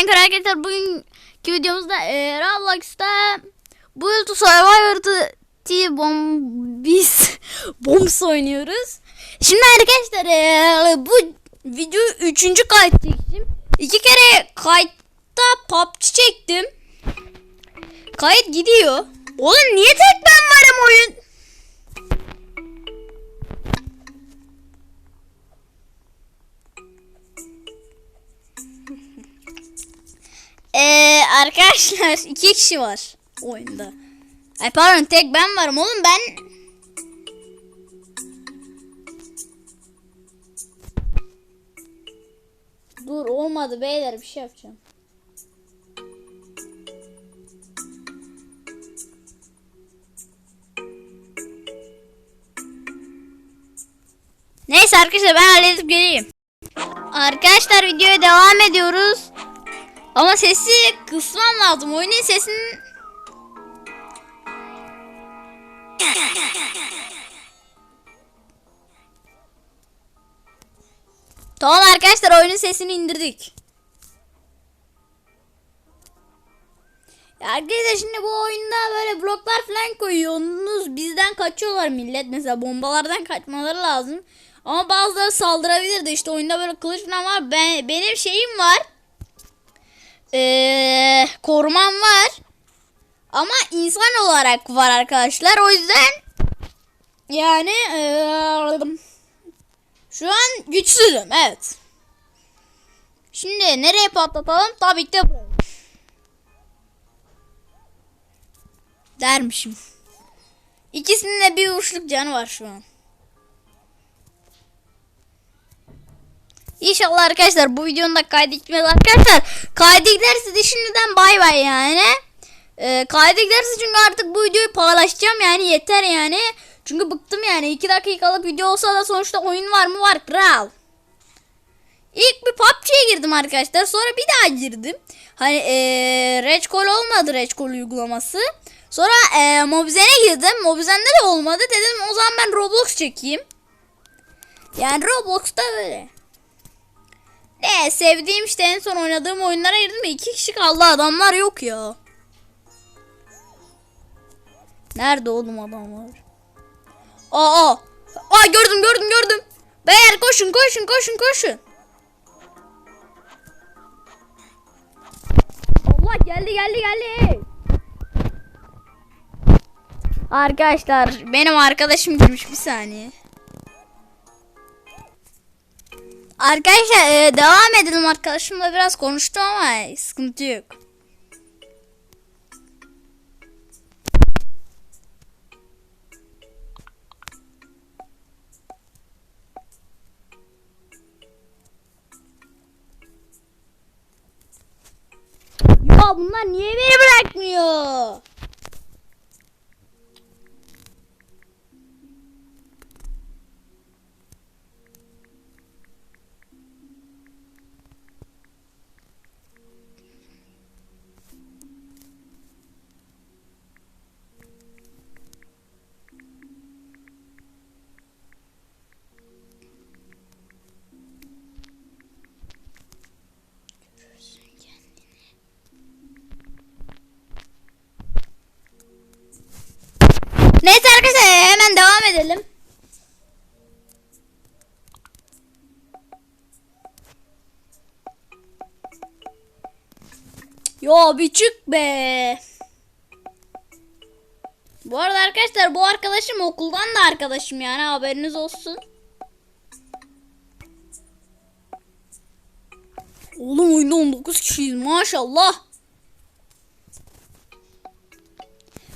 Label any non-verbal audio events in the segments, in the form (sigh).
Minecraft arkadaşlar bugünkü videomuzda e, Roblox'ta Build to Survivor T-Bomb biz (laughs) Bombs oynuyoruz. Şimdi arkadaşlar e, bu video üçüncü kayıt çektim. İki kere kayıtta PUBG çektim. Kayıt gidiyor. Oğlum niye tek ben varım oyun? Arkadaşlar iki kişi var oyunda. Ay pardon tek ben varım oğlum ben Dur olmadı beyler bir şey yapacağım. Neyse arkadaşlar ben halledip geleyim. Arkadaşlar videoya devam ediyoruz. Ama sesi kısmam lazım. Oyunun sesini... Tamam arkadaşlar oyunun sesini indirdik. Arkadaşlar şimdi bu oyunda böyle bloklar falan koyuyorsunuz. Bizden kaçıyorlar millet. Mesela bombalardan kaçmaları lazım. Ama bazıları saldırabilir de işte oyunda böyle kılıç falan var. Ben, benim şeyim var. Ee, korumam var. Ama insan olarak var arkadaşlar. O yüzden yani ee, şu an güçsüzüm. Evet. Şimdi nereye patlatalım? Tabii ki de buraya. Dermişim. İkisinin de bir vuruşluk canı var şu an. İnşallah arkadaşlar bu videonun da kaydı arkadaşlar. Kaydı giderse de şimdiden bay bay yani. Ee, kaydı çünkü artık bu videoyu paylaşacağım yani yeter yani. Çünkü bıktım yani 2 dakikalık video olsa da sonuçta oyun var mı var kral. İlk bir PUBG'ye girdim arkadaşlar sonra bir daha girdim. Hani ee, Reçkol olmadı Reçkol uygulaması. Sonra ee, Mobizen'e girdim. Mobizen'de de olmadı. Dedim o zaman ben Roblox çekeyim. Yani Roblox'ta böyle. Ne sevdiğim işte en son oynadığım oyunlara girdim. iki kişi kaldı adamlar yok ya. Nerede oğlum adamlar? Aa. Aa gördüm gördüm gördüm. Beyler koşun koşun koşun koşun. Allah geldi geldi geldi. Arkadaşlar benim arkadaşım girmiş bir saniye. Arkadaşlar e, devam edelim arkadaşımla biraz konuştum ama sıkıntı yok. Ya bunlar niye beni bırakmıyor? Edelim. Yo bir çık be. Bu arada arkadaşlar bu arkadaşım okuldan da arkadaşım yani haberiniz olsun. Oğlum oyunda 19 kişiyiz maşallah.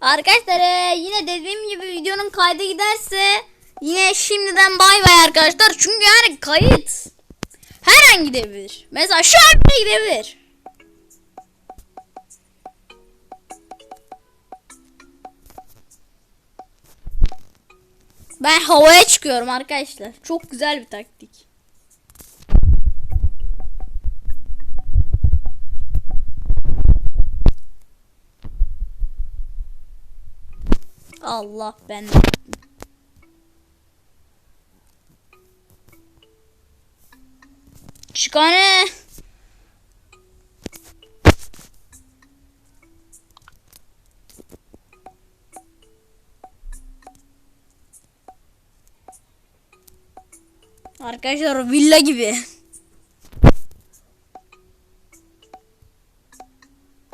Arkadaşlar e, yine dediğim gibi videonun kaydı giderse yine şimdiden bay bay arkadaşlar. Çünkü yani kayıt her an gidebilir. Mesela şu an bile gidebilir. Ben havaya çıkıyorum arkadaşlar. Çok güzel bir taktik. Allah ben Çıkane. Arkadaşlar villa gibi.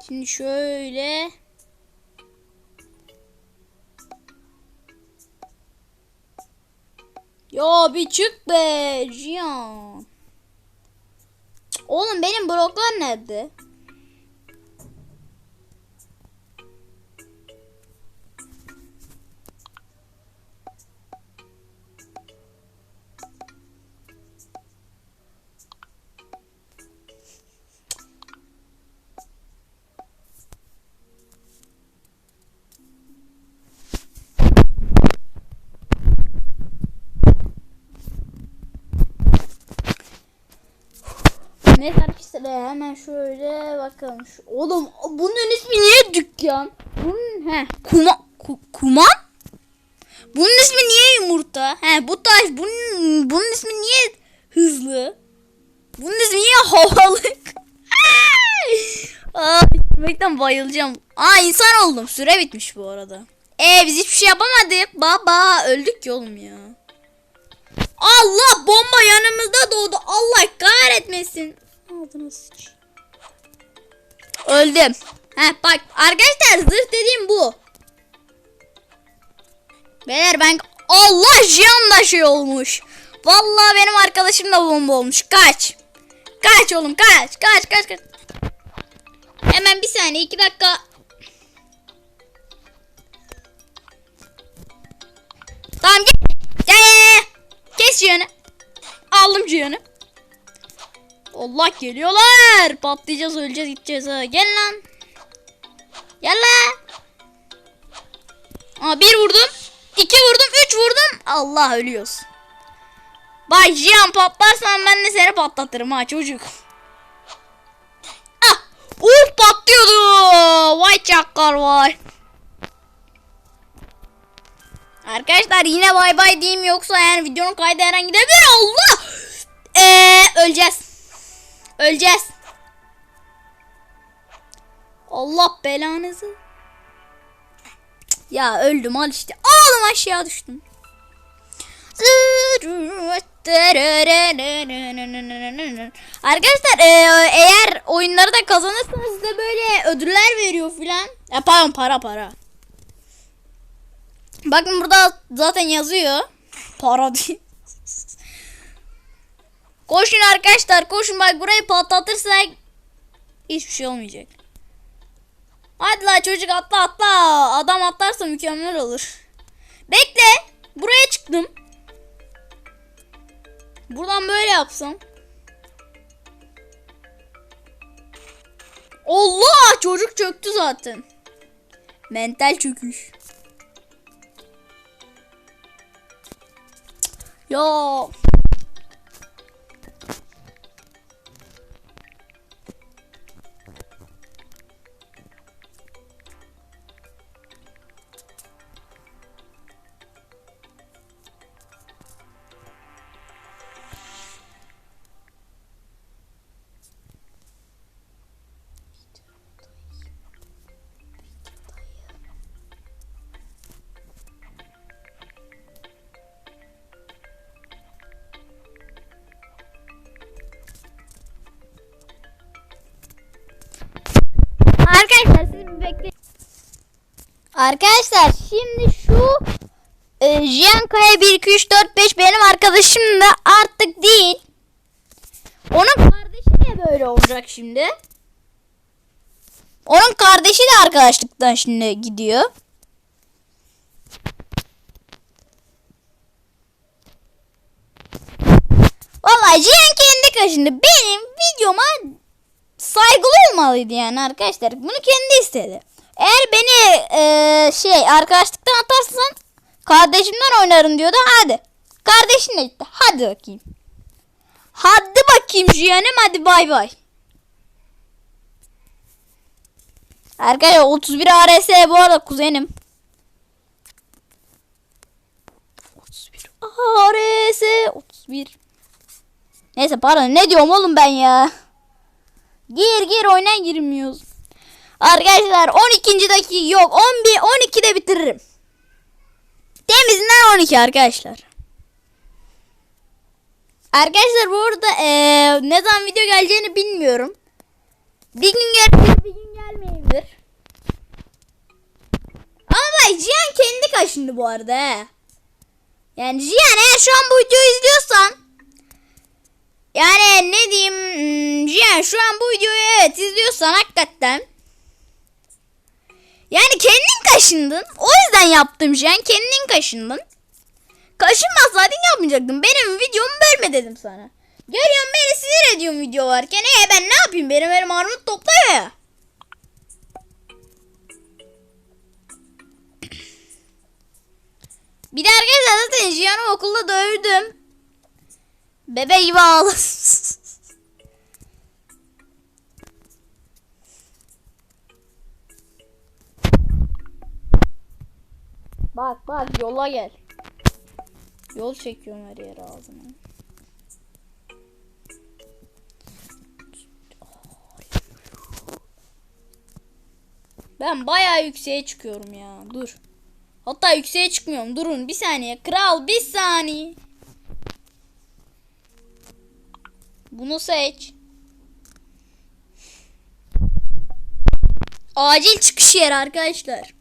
Şimdi şöyle Ya bir çık be Cihan. Oğlum benim bloklar nerede? Neyse arkadaşlar hemen şöyle bakalım. Oğlum bunun ismi niye dükkan? Bunun he kuma ku, kuman? Bunun ismi niye yumurta? He bu taş bunun bunun ismi niye hızlı? Bunun ismi niye havalık? (laughs) Aa, gitmekten bayılacağım. Aa insan oldum. Süre bitmiş bu arada. E biz hiçbir şey yapamadık. Baba öldük ki oğlum ya. Allah bomba yanımızda doğdu. Allah kahretmesin. Ağzına sıç. Öldüm. Heh bak arkadaşlar zırh dediğim bu. Beyler ben Allah Jiyan da şey olmuş. Vallahi benim arkadaşım da bomba olmuş. Kaç. Kaç oğlum kaç. Kaç kaç kaç. Hemen bir saniye iki dakika. Tamam. Gel. Kes Cihan'ı. Aldım Cihan'ı. Allah geliyorlar. Patlayacağız öleceğiz gideceğiz ha. Gel lan. Gel lan. Aa, bir vurdum. iki vurdum. Üç vurdum. Allah ölüyoruz. Bak Cihan patlarsan ben de seni patlatırım ha çocuk. Ah. Uf patlıyordu. Vay çakal vay. Arkadaşlar yine bay bay diyeyim yoksa yani videonun kaydı her an gidebilir. Allah. Eee öleceğiz. Öleceğiz. Allah belanızı. Ya öldüm al işte. Oğlum aşağı düştüm. Arkadaşlar e, eğer oyunları da kazanırsanız size böyle ödüller veriyor filan. E, pardon para para. Bakın burada zaten yazıyor. Para değil. Koşun arkadaşlar koşun bak burayı patlatırsak hiçbir şey olmayacak. Hadi la çocuk atla atla. Adam atlarsa mükemmel olur. Bekle. Buraya çıktım. Buradan böyle yapsam. Allah çocuk çöktü zaten. Mental çöküş. Ya Arkadaşlar şimdi şu e, Jiankaya 1 2 3 4 5 benim arkadaşım da artık değil. Onun kardeşi de böyle olacak şimdi. Onun kardeşi de arkadaşlıktan şimdi gidiyor. Vallahi Cihan kendi kaşındı. Benim videoma saygılı olmalıydı yani arkadaşlar. Bunu kendi istedi. Eğer beni e, şey arkadaşlıktan atarsan kardeşimden oynarım diyordu. Hadi. Kardeşin de gitti. Hadi bakayım. Hadi bakayım Jiyan'ım hadi bay bay. Arkadaşlar 31 ARS bu arada kuzenim. 31 ARS 31. Neyse pardon ne diyorum oğlum ben ya. Gir gir oyuna girmiyoruz. Arkadaşlar 12. dakika yok 11 12'de bitiririm. Temizinden 12 arkadaşlar. Arkadaşlar bu arada eee, ne zaman video geleceğini bilmiyorum. Bir gün gelebilir bir gün gelmeyebilir. Ama bak Cihan kendi kaşındı bu arada he. Yani Cihan eğer şu an bu videoyu izliyorsan yani ne diyeyim hmm, Cihan şu an bu videoyu evet izliyorsan hakikaten yani kendin kaşındın. O yüzden yaptım Cihan kendin kaşındın. Kaşınmasaydın yapmayacaktım. Benim videomu bölme dedim sana. Görüyorum beni sinir ediyorsun video varken. E ben ne yapayım? Benim elim armut topluyor ya. Bir de arkadaşlar zaten Cihan'ı okulda dövdüm. Bebe gibi. Bak bak yola gel. Yol çekiyorum her yere ağzıma. Ben bayağı yükseğe çıkıyorum ya. Dur. Hatta yükseğe çıkmıyorum. Durun bir saniye. Kral bir saniye. Bunu seç. Acil çıkış yeri arkadaşlar.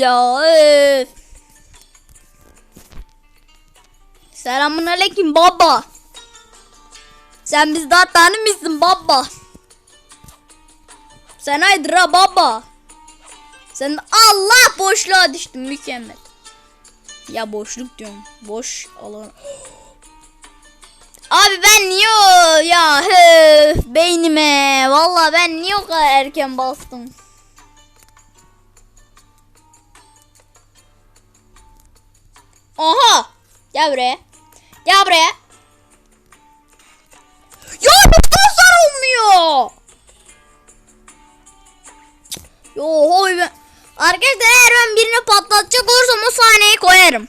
Ya. Selamun aleyküm baba. Sen bizden tanımıyorsun baba. Sen haydır ha baba. Sen Allah boşluğa düştün mükemmel. Ya boşluk diyorum. Boş alan. (gasps) Abi ben niye ya beynime Vallahi ben niye o kadar erken bastım. Aha! Gel buraya. Gel buraya. Ya nasıl hasar olmuyor? Yo hoy ben. Arkadaşlar eğer ben birini patlatacak olursam o sahneyi koyarım.